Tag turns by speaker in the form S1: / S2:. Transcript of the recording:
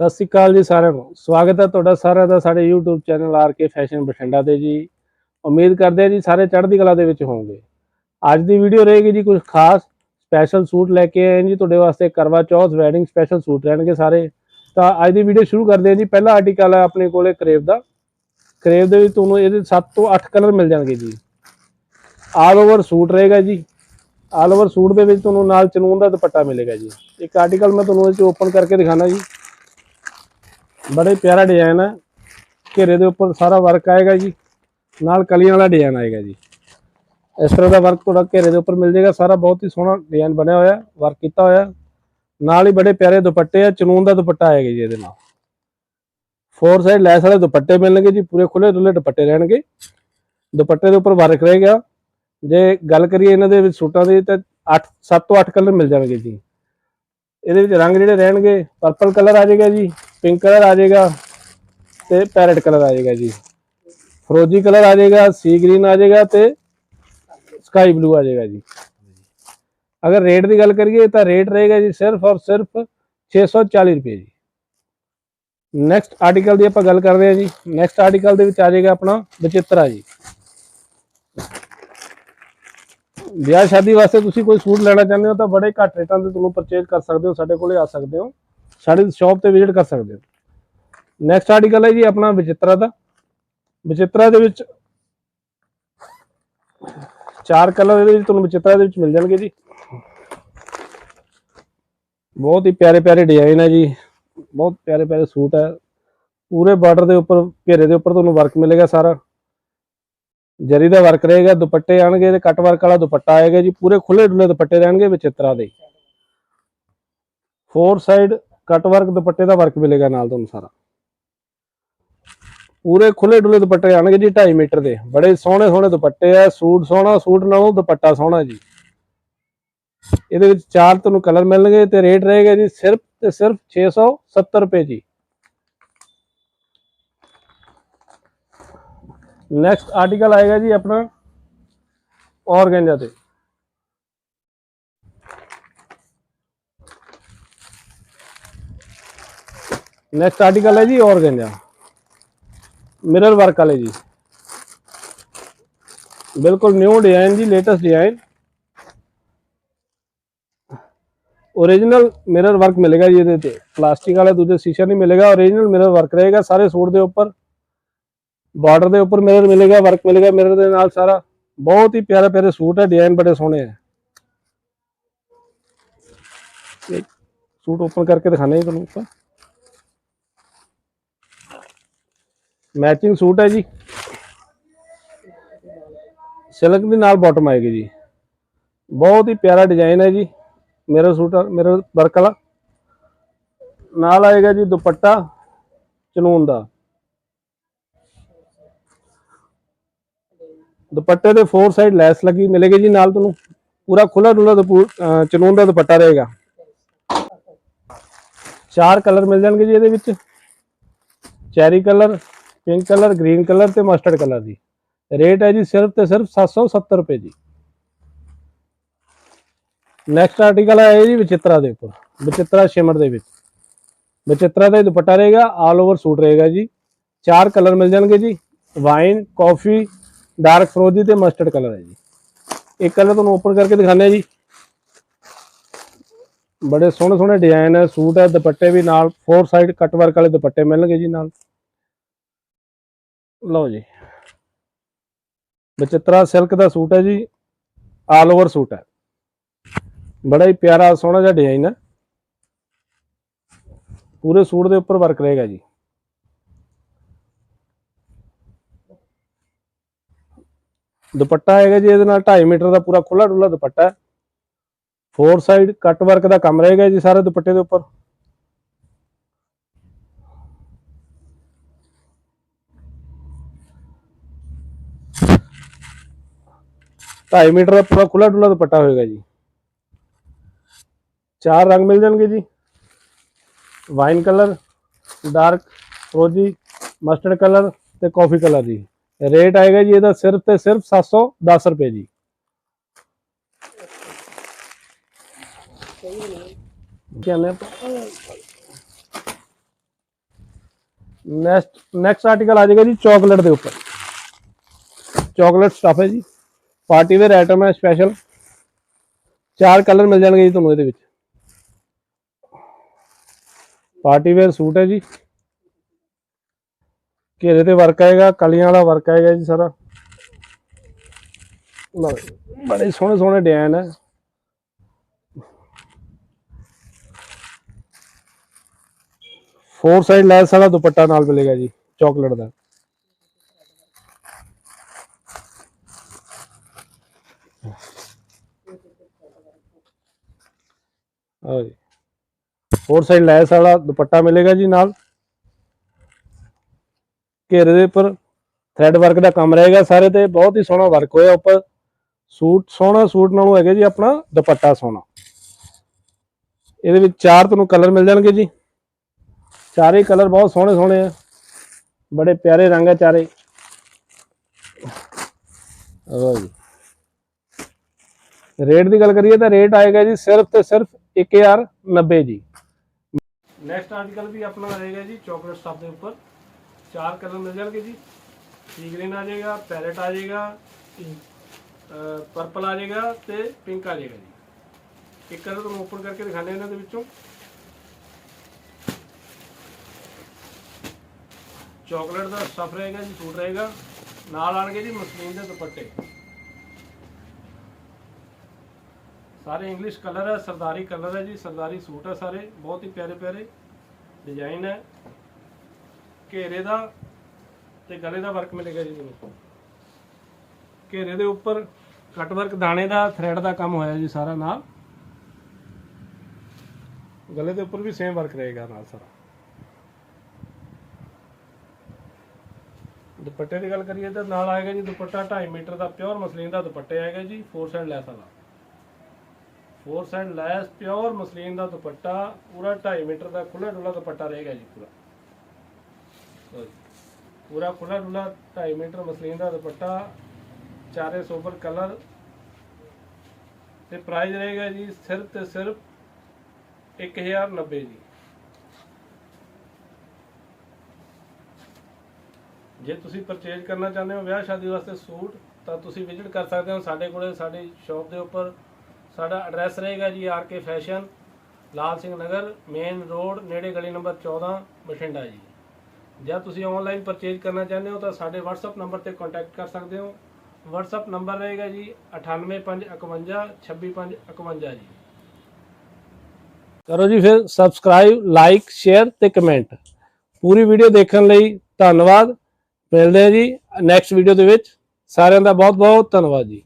S1: ਸਤਿ ਸ਼੍ਰੀ ਅਕਾਲ ਜੀ ਸਾਰਿਆਂ ਨੂੰ। ਸਵਾਗਤ ਹੈ ਤੁਹਾਡਾ ਸਾਰਿਆਂ ਦਾ ਸਾਡੇ YouTube channel R K fashion Bathinda ਤੇ ਜੀ। ਉਮੀਦ ਕਰਦੇ ਹਾਂ ਜੀ ਸਾਰੇ ਚੜ੍ਹਦੀ ਕਲਾ ਦੇ ਵਿੱਚ ਹੋਵੋਗੇ। ਅੱਜ ਦੀ ਵੀਡੀਓ ਰਹੇਗੀ ਜੀ ਕੁਝ ਖਾਸ ਸਪੈਸ਼ਲ ਸੂਟ ਲੈ ਕੇ ਆਏ ਜੀ, ਤੁਹਾਡੇ ਵਾਸਤੇ ਕਰਵਾ ਚੌਥ ਵੈਡਿੰਗ ਸਪੈਸ਼ਲ ਸੂਟ ਰਹਿਣਗੇ ਸਾਰੇ। ਤਾਂ ਅੱਜ ਦੀ ਵੀਡੀਓ ਸ਼ੁਰੂ ਕਰਦੇ ਹਾਂ ਜੀ। ਪਹਿਲਾ ਆਰਟੀਕਲ ਹੈ ਆਪਣੇ ਕੋਲੇ ਕਰੇਵ ਦਾ। ਕਰੇਵ ਦੇ ਵਿੱਚ ਤੁਹਾਨੂੰ ਇਹਦੇ 7 ਤੋਂ 8 ਕਲਰ ਮਿਲ ਜਾਣਗੇ ਜੀ। ਆਲ ਓਵਰ ਸੂਟ ਰਹੇਗਾ ਜੀ। ਆਲ ਓਵਰ ਸੂਟ ਦੇ ਵਿੱਚ ਤੁਹਾਨੂੰ ਨਾਲ ਚਨੂਨ ਦਾ ਦੁਪੱਟਾ ਮਿਲੇਗਾ ਜੀ। ਇੱਕ ਆਰਟੀਕਲ ਮੈਂ ਤੁਹਾਨੂੰ ਇਹ 'ਚ ਓਪਨ ਕਰਕੇ ਦਿਖਾਣਾ ਜੀ। ਬੜਾ ਹੀ ਪਿਆਰਾ ਡਿਜ਼ਾਈਨ ਹੈ ਘੇਰੇ ਦੇ ਉੱਪਰ ਸਾਰਾ ਵਰਕ ਆਏਗਾ ਜੀ। ਨਾਲ ਕਲੀਆਂ ਵਾਲਾ ਡਿਜ਼ਾਈਨ ਆਏਗਾ ਜੀ। ਇਸ ਤਰ੍ਹਾਂ ਦਾ ਵਰਕ ਤੁਹਾਡਾ ਘੇਰੇ ਦੇ ਉੱਪਰ ਮਿਲ ਜਾਏਗਾ। ਸਾਰਾ ਬਹੁਤ ਹੀ ਸੋਹਣਾ ਡਿਜ਼ਾਈਨ ਬਣਿਆ ਹੋਇਆ ਵਰਕ ਕੀਤਾ ਹੋਇਆ। ਨਾਲ ਹੀ ਬੜੇ ਪਿਆਰੇ ਦੁਪੱਟੇ ਆ, ਚਨੂਨ ਦਾ ਦੁਪੱਟਾ ਆਏਗਾ ਜੀ ਇਹਦੇ ਨਾਲ। ਫੋਰ ਸਾਈਡ ਲੈਸ ਵਾਲੇ ਦੁਪੱਟੇ ਮਿਲਣਗੇ ਜੀ, ਪੂਰੇ ਖੁੱਲੇ ਡੁੱਲੇ ਦੁਪੱਟੇ ਰਹਿਣਗੇ। ਦੁਪੱਟੇ ਦੇ ਉੱਪਰ ਵਰਕ ਰਹੇਗਾ। ਜੇ ਗੱਲ ਕਰੀਏ ਇਹਨਾਂ ਦੇ ਵਿੱਚ ਸੂਟਾਂ ਦੀ, ਤਾਂ 8 7 ਤੋਂ 8 ਕਲਰ ਮਿਲ ਜਾਣਗੇ ਜੀ। ਇਹਦੇ ਵਿੱਚ ਰੰਗ ਜਿਹੜੇ ਰਹਿਣਗੇ ਪਰਪਲ ਕਲਰ ਆ ਜਾਏਗਾ ਜੀ ਪਿੰਕ ਕਲਰ ਆ ਜਾਏਗਾ ਤੇ ਪੈਰਟ ਕਲਰ ਆ ਜਾਏਗਾ ਜੀ। ਫਰੋਜੀ ਕਲਰ ਆ ਜਾਏਗਾ ਸੀ ਗ੍ਰੀਨ ਆ ਜਾਏਗਾ ਤੇ ਸਕਾਈ ਬਲੂ ਆ ਜਾਏਗਾ ਜੀ। ਅਗਰ ਰੇਟ ਦੀ ਗੱਲ ਕਰੀਏ ਤਾਂ ਰੇਟ ਰਹੇਗਾ ਜੀ ਸਿਰਫ ਔਰ ਸਿਰਫ 640 ਰੁਪਏ ਜੀ। ਨੈਕਸਟ ਆਰਟੀਕਲ ਦੀ ਆਪਾਂ ਗੱਲ ਕਰਦੇ ਹਾਂ ਜੀ। ਨੈਕਸਟ ਆਰਟੀਕਲ ਦੇ ਵਿੱਚ ਆ ਜਾਏਗਾ ਆਪਣਾ ਬਚਿੱਤਰਾ ਜੀ। ਵਿਆਹ ਸ਼ਾਦੀ ਵਾਸਤੇ ਤੁਸੀਂ ਕੋਈ ਸੂਟ ਲੈਣਾ ਚਾਹੁੰਦੇ ਹੋ ਤਾਂ ਬੜੇ ਘੱਟ ਰੇਟਾਂ ਤੇ ਤੁਹਾਨੂੰ ਪਰਚੇਜ਼ ਕਰ ਸਕਦੇ ਹੋ, ਸਾਡੇ ਕੋਲੇ ਆ ਸਕਦੇ ਹੋ। ਸਾਡੀ ਸ਼ਾਪ ਤੇ ਵਿਜ਼ਿਟ ਕਰ ਸਕਦੇ ਹੋ। ਨੈਕਸਟ ਆਰਟੀਕਲ ਹੈ ਜੀ ਆਪਣਾ ਵਿਚਿਤਰਾ ਦਾ। ਵਿਚਿਤਰਾ ਦੇ ਵਿੱਚ ਚਾਰ ਕਲਰ ਇਹਦੇ ਵਿੱਚ ਤੁਹਾਨੂੰ ਵਿਚਿਤਰਾ ਦੇ ਵਿੱਚ ਮਿਲ ਜਾਣਗੇ ਜੀ। ਬਹੁਤ ਹੀ ਪਿਆਰੇ ਪਿਆਰੇ ਡਿਜ਼ਾਈਨ ਹੈ ਜੀ। ਬਹੁਤ ਪਿਆਰੇ ਪਿਆਰੇ ਸੂਟ ਹੈ। ਪੂਰੇ ਬਾਰਡਰ ਦੇ ਉੱਪਰ, ਘੇਰੇ ਦੇ ਉੱਪਰ ਤੁਹਾਨੂੰ ਵਰਕ ਮਿਲੇਗਾ ਸਾਰਾ। ਜਰੀ ਦਾ ਵਰਕ ਰਹੇਗਾ, ਦੁਪੱਟੇ ਆਣਗੇ ਤੇ ਕੱਟ ਵਰਕ ਵਾਲਾ ਦੁਪੱਟਾ ਆਏਗਾ ਜੀ, ਪੂਰੇ ਖੁੱਲੇ ਡੁੱਲੇ ਦੁਪੱਟੇ ਰਹਿਣਗੇ ਵਿਚਿਤਰਾ ਦੇ। ਫੋਰ ਸਾਈਡ ਕੱਟ ਵਰਕ ਦੁਪੱਟੇ ਦਾ ਵਰਕ ਮਿਲੇਗਾ ਨਾਲ ਤੁਹਾਨੂੰ ਸਾਰਾ। ਪੂਰੇ ਖੁੱਲੇ ਡੁੱਲੇ ਦੁਪੱਟੇ ਆਣਗੇ ਜੀ 2.5 ਮੀਟਰ ਦੇ। ਬੜੇ ਸੋਹਣੇ ਸੋਹਣੇ ਦੁਪੱਟੇ ਆ, ਸੂਟ ਸੋਹਣਾ, ਸੂਟ ਨਾਲੋਂ ਦੁਪੱਟਾ ਸੋਹਣਾ ਜੀ। ਇਹਦੇ ਵਿੱਚ ਚਾਰ ਤੁਹਾਨੂੰ ਕਲਰ ਮਿਲਣਗੇ ਤੇ ਰੇਟ ਰਹੇਗਾ ਜੀ ਸਿਰਫ ਤੇ ਸਿਰਫ 670 ਰੁਪਏ ਜੀ। ਨੈਕਸਟ ਆਰਟੀਕਲ ਆਏਗਾ ਜੀ ਆਪਣਾ ਔਰਗੈਂਜਾ ਤੇ ਨੈਕਸਟ ਆਰਟੀਕਲ ਹੈ ਜੀ ਔਰਗੈਂਜਾ ਮਿਰਰ ਵਰਕ ਵਾਲੇ ਜੀ ਬਿਲਕੁਲ ਨਿਊ ਡਿਜ਼ਾਈਨ ਜੀ latest design original mirror work मिलेगा जी ਇਹਦੇ ਤੇ ਪਲਾਸਟਿਕ ਵਾਲਾ ਦੂਜੇ ਸ਼ੀਸ਼ਾ ਨਹੀਂ ਮਿਲੇਗਾ ओरिजिनल मिरर वर्क रहेगा ਸਾਰੇ ਸੂਟ ਦੇ ਉੱਪਰ ਬਾਰਡਰ ਦੇ ਉੱਪਰ ਮਿਰਰ ਮਿਲੇਗਾ ਵਰਕ ਮਿਲੇਗਾ ਮਿਰਰ ਦੇ ਨਾਲ ਸਾਰਾ। ਬਹੁਤ ਹੀ ਪਿਆਰੇ ਪਿਆਰੇ ਸੂਟ ਹੈ ਡਿਜ਼ਾਈਨ ਬੜੇ ਸੋਹਣੇ ਹੈ। ਸੂਟ ਓਪਨ ਕਰਕੇ ਦਿਖਾਣੇ ਜੀ ਤੁਹਾਨੂੰ ਆਪਾਂ। ਮੈਚਿੰਗ ਸੂਟ ਹੈ ਜੀ। ਸਿਲਕ ਦੇ ਨਾਲ ਬਾਟਮ ਆਏਗੀ ਜੀ। ਬਹੁਤ ਹੀ ਪਿਆਰਾ ਡਿਜ਼ਾਈਨ ਹੈ ਜੀ। ਮੇਰਾ ਸੂਟ ਮੇਰਾ ਵਰਕ ਵਾਲਾ। ਨਾਲ ਆਏਗਾ ਜੀ ਦੁਪੱਟਾ ਚਨੂਨ ਦਾ। ਦੁਪੱਟੇ ਦੇ ਫੋਰ ਸਾਈਡ ਲੈਸ ਲੱਗੀ, ਮਿਲੇਗੀ ਜੀ ਨਾਲ ਤੁਹਾਨੂੰ। ਪੂਰਾ ਖੁੱਲਾ ਡੁੱਲਾ ਦੁਪੂ- ਅਹ ਚਨੂਨ ਦਾ ਦੁਪੱਟਾ ਰਹੇਗਾ। ਚਾਰ ਕਲਰ ਮਿਲ ਜਾਣਗੇ ਜੀ ਇਹਦੇ ਵਿੱਚ। Cherry colour pink colour green colour ਤੇ ਮਸਟਰਡ ਕਲਰ ਦੀ। ਰੇਟ ਹੈ ਜੀ ਸਿਰਫ ਤੇ ਸਿਰਫ 770 ਰੁਪਏ ਜੀ। ਨੈਕਸਟ ਆਰਟੀਕਲ ਹੈ ਜੀ ਵਿਚਿਤਰਾ ਦੇ ਉੱਪਰ। ਵਿਚਿਤਰਾ ਸ਼ਿਮਰ ਦੇ ਵਿੱਚ। ਵਿਚਿਤਰਾ ਦਾ ਦੁਪੱਟਾ ਰਹੇਗਾ ਆਲ ਓਵਰ ਸੂਟ ਰਹੇਗਾ ਜੀ। ਚਾਰ ਕਲਰ ਮਿਲ ਜਾਣਗੇ ਜੀ। ਵਾਈਨ ਕਾਫੀ ਡਾਰਕ ਫਰੋਜੀ ਤੇ ਮਸਟਰਡ ਕਲਰ ਹੈ ਜੀ। ਇਹ ਕਲਰ ਤੁਹਾਨੂੰ ਓਪਨ ਕਰਕੇ ਦਿਖਾਉਂਦੇ ਆ ਜੀ। ਬੜੇ ਸੋਹਣੇ ਸੋਹਣੇ ਡਿਜ਼ਾਈਨ ਹੈ, ਸੂਟ ਹੈ, ਦੁਪੱਟੇ ਵੀ ਨਾਲ ਫੋਰ ਸਾਈਡ ਕੱਟ ਵਰਕ ਵਾਲੇ ਦੁਪੱਟੇ ਮਿਲਣਗੇ ਜੀ ਨਾਲ। ਲਓ ਜੀ। ਬਚਿੱਤਰਾ ਸਿਲਕ ਦਾ ਸੂਟ ਹੈ ਜੀ ਆਲ ਓਵਰ ਸੂਟ ਹੈ। ਬੜਾ ਹੀ ਪਿਆਰਾ, ਸੋਹਣਾ ਜਿਹਾ ਡਿਜ਼ਾਈਨ ਹੈ। ਪੂਰੇ ਸੂਟ ਦੇ ਉੱਪਰ ਵਰਕ ਰਹੇਗਾ ਜੀ। ਦੁਪੱਟਾ ਹੈਗਾ ਜੀ, ਇਹਦੇ ਨਾਲ 2.5 ਮੀਟਰ ਦਾ ਪੂਰਾ ਖੁੱਲਾ ਡੁੱਲਾ ਦੁਪੱਟਾ ਹੈ। ਫੋਰ ਸਾਈਡ ਕੱਟ ਵਰਕ ਦਾ ਕੰਮ ਰਹੇਗਾ ਜੀ ਸਾਰੇ ਦੁਪੱਟੇ ਦੇ ਉੱਪਰ। ਢਾਈ ਮੀਟਰ ਦਾ ਪੂਰਾ ਖੁੱਲਾ ਡੁੱਲਾ ਦੁਪੱਟਾ ਹੋਏਗਾ ਜੀ। ਚਾਰ ਰੰਗ ਮਿਲ ਜਾਣਗੇ ਜੀ। ਵਾਈਨ ਕਲਰ ਡਾਰਕ ਫਰੋਜੀ ਮਸਟਰਡ ਕਲਰ ਤੇ ਕਾਫੀ ਕਲਰ ਜੀ। ਰੇਟ ਆਏਗਾ ਜੀ ਇਹਦਾ ਸਿਰਫ ਤੇ ਸਿਰਫ 710 ਰੁਪਏ ਜੀ। ਕਹਿੰਦੇ ਨੈਕਸਟ ਨੈਕਸਟ ਆਰਟੀਕਲ ਆ ਜਾਏਗਾ ਜੀ ਚਾਕਲੇਟ ਦੇ ਉੱਪਰ। ਚਾਕਲੇਟ ਸਟਫ ਹੈ ਜੀ। ਪਾਰਟੀ ਵੇਅਰ ਆਈਟਮ ਹੈ ਸਪੈਸ਼ਲ। ਚਾਰ ਕਲਰ ਮਿਲ ਜਾਣਗੇ ਜੀ ਤੁਹਾਨੂੰ ਇਹਦੇ ਵਿੱਚ। ਪਾਰਟੀ ਵੇਅਰ ਸੂਟ ਹੈ ਜੀ। ਘੇਰੇ ਤੇ ਵਰਕ ਆਏਗਾ, ਕਲੀਆਂ ਵਾਲਾ ਵਰਕ ਆਏਗਾ ਜੀ ਸਾਰਾ। ਬੜੇ ਸੋਹਣੇ ਸੋਹਣੇ ਡਿਜ਼ਾਈਨ ਹੈ ਫੋਰ ਸਾਈਡ ਲੈਸ ਵਾਲਾ ਦੁਪੱਟਾ ਨਾਲ ਮਿਲੇਗਾ ਜੀ ਚਾਕਲੇਟ ਦਾ। ਆਓ ਫੋਰ ਸਾਈਡ ਲੈਸ ਵਾਲਾ ਦੁਪੱਟਾ ਮਿਲੇਗਾ ਜੀ ਨਾਲ। ਘੇਰੇ ਦੇ ਉੱਪਰ ਥ੍ਰੈਡ ਵਰਕ ਦਾ ਕੰਮ ਰਹੇਗਾ ਸਾਰੇ ਤੇ ਬਹੁਤ ਹੀ ਸੋਹਣਾ ਵਰਕ ਹੋਇਆ ਉੱਪਰ। ਸੂਟ ਸੋਹਣਾ ਸੂਟ ਨਾਲੋਂ ਹੈਗਾ ਜੀ ਆਪਣਾ ਦੁਪੱਟਾ ਸੋਹਣਾ। ਇਹਦੇ ਵਿੱਚ ਚਾਰ ਤੁਹਾਨੂੰ ਕਲਰ ਮਿਲ ਜਾਣਗੇ ਜੀ। ਚਾਰੇ ਕਲਰ ਬਹੁਤ ਸੋਹਣੇ ਸੋਹਣੇ ਆ। ਬੜੇ ਪਿਆਰੇ ਰੰਗ ਆ ਚਾਰੇ। ਆਓ ਜੀ। ਰੇਟ ਦੀ ਗੱਲ ਕਰੀਏ ਤਾਂ ਰੇਟ ਆਏਗਾ ਜੀ ਸਿਰਫ ਤੇ ਸਿਰਫ 1090 ਜੀ। ਨੈਕਸਟ ਆਰਟੀਕਲ ਵੀ ਆਪਣਾ ਰਹੇਗਾ ਜੀ ਚਾਕਲੇਟ ਸਟਫ ਦੇ ਉੱਪਰ। ਚਾਰ ਕਲਰ ਮਿਲ ਜਾਣਗੇ ਜੀ। ਸੀ ਗ੍ਰੀਨ ਆ ਜਾਏਗਾ ਪੈਰਟ ਆ ਜਾਏਗਾ ਪਰਪਲ ਆ ਜਾਏਗਾ ਤੇ ਪਿੰਕ ਆ ਜਾਏਗਾ ਜੀ। ਇੱਕ ਕਲਰ ਤੁਹਾਨੂੰ ਓਪਨ ਕਰਕੇ ਦਿਖਾਣੇ ਇਹਨਾਂ ਦੇ ਵਿੱਚੋਂ। ਚਾਕਲੇਟ ਦਾ ਸਟਫ ਰਹੇਗਾ ਜੀ, ਸੂਟ ਰਹੇਗਾ। ਨਾਲ ਆਣਗੇ ਜੀ ਮਸਲੀਨ ਦੇ ਦੁਪੱਟੇ। ਸਾਰੇ ਇੰਗਲਿਸ਼ ਕਲਰ ਹੈ, ਸਰਦਾਰੀ ਕਲਰ ਹੈ ਜੀ, ਸਰਦਾਰੀ ਸੂਟ ਹੈ ਸਾਰੇ, ਬਹੁਤ ਹੀ ਪਿਆਰੇ ਪਿਆਰੇ ਡਿਜ਼ਾਈਨ ਹੈ। ਘੇਰੇ ਦਾ ਤੇ ਗਲੇ ਦਾ ਵਰਕ ਮਿਲੇਗਾ ਜੀ ਤੁਹਾਨੂੰ ਘੇਰੇ ਦੇ ਉੱਪਰ ਕੱਟ ਵਰਕ ਦਾਣੇ ਦਾ ਥ੍ਰੈਡ ਦਾ ਕੰਮ ਹੋਇਆ ਜੀ ਸਾਰਾ ਨਾਲ। ਗਲੇ ਦੇ ਉੱਪਰ ਵੀ ਸੇਮ ਵਰਕ ਰਹੇਗਾ ਨਾਲ ਸਾਰਾ। ਦੁਪੱਟੇ ਦੀ ਗੱਲ ਕਰੀਏ ਤਾਂ ਨਾਲ ਆਏਗਾ ਜੀ ਦੁਪੱਟਾ 2.5 ਮੀਟਰ ਦਾ ਪਿਓਰ ਮਸਲੀਨ ਦਾ ਦੁਪੱਟੇ ਆਏਗਾ ਜੀ 4 ਸਾਈਡ ਲੈਸ ਵਾਲਾ। 4 ਸਾਈਡ ਲੈਸ ਪਿਓਰ ਮਸਲੀਨ ਦਾ ਦੁਪੱਟਾ ਪੂਰਾ 2.5 ਮੀਟਰ ਦਾ ਖੁੱਲਾ ਡੁੱਲਾ ਦੁਪੱਟਾ ਰਹੇਗਾ ਜੀ ਪੂਰਾ। ਪੂਰਾ ਖੁੱਲਾ ਡੁੱਲਾ 2.5 ਮੀਟਰ ਮਸਲੀਨ ਦਾ ਦੁਪੱਟਾ, ਚਾਰੇ ਸੋਬਰ ਕਲਰ। ਤੇ ਪ੍ਰਾਈਸ ਰਹੇਗਾ ਜੀ ਸਿਰਫ ਤੇ ਸਿਰਫ 1090 ਜੀ। ਜੇ ਤੁਸੀਂ ਪਰਚੇਜ ਕਰਨਾ ਚਾਹੁੰਦੇ ਹੋ ਵਿਆਹ ਸ਼ਾਦੀ ਵਾਸਤੇ ਸੂਟ, ਤਾਂ ਤੁਸੀਂ ਵਿਜ਼ਿਟ ਕਰ ਸਕਦੇ ਹੋ ਸਾਡੇ ਕੋਲੇ, ਸਾਡੀ ਸ਼ਾਪ ਦੇ ਉੱਪਰ। ਸਾਡਾ ਐਡਰੈਸ ਰਹੇਗਾ ਜੀ R K fashion Lal Singh Nagar main road ਨੇੜੇ ਗਲੀ ਨੰਬਰ 14 ਬਠਿੰਡਾ ਜੀ। ਜਾਂ ਤੁਸੀਂ ਆਨਲਾਈਨ ਪਰਚੇਜ ਕਰਨਾ ਚਾਹੁੰਦੇ ਹੋ ਤਾਂ ਸਾਡੇ WhatsApp ਨੰਬਰ ਤੇ ਕੰਟੈਕਟ ਕਰ ਸਕਦੇ ਹੋ। WhatsApp ਨੰਬਰ ਰਹੇਗਾ ਜੀ 98551 26551 ਜੀ। ਕਰੋ ਜੀ ਫਿਰ ਸਬਸਕ੍ਰਾਈਬ ਲਾਈਕ ਸ਼ੇਅਰ ਤੇ ਕਮੈਂਟ ਪੂਰੀ ਵੀਡੀਓ ਦੇਖਣ ਲਈ ਧੰਨਵਾਦ। ਮਿਲਦੇ ਹਾਂ ਜੀ ਨੈਕਸਟ ਵੀਡੀਓ ਦੇ ਵਿੱਚ। ਸਾਰਿਆਂ ਦਾ ਬਹੁਤ ਬਹੁਤ ਧੰਨਵਾਦ ਜੀ।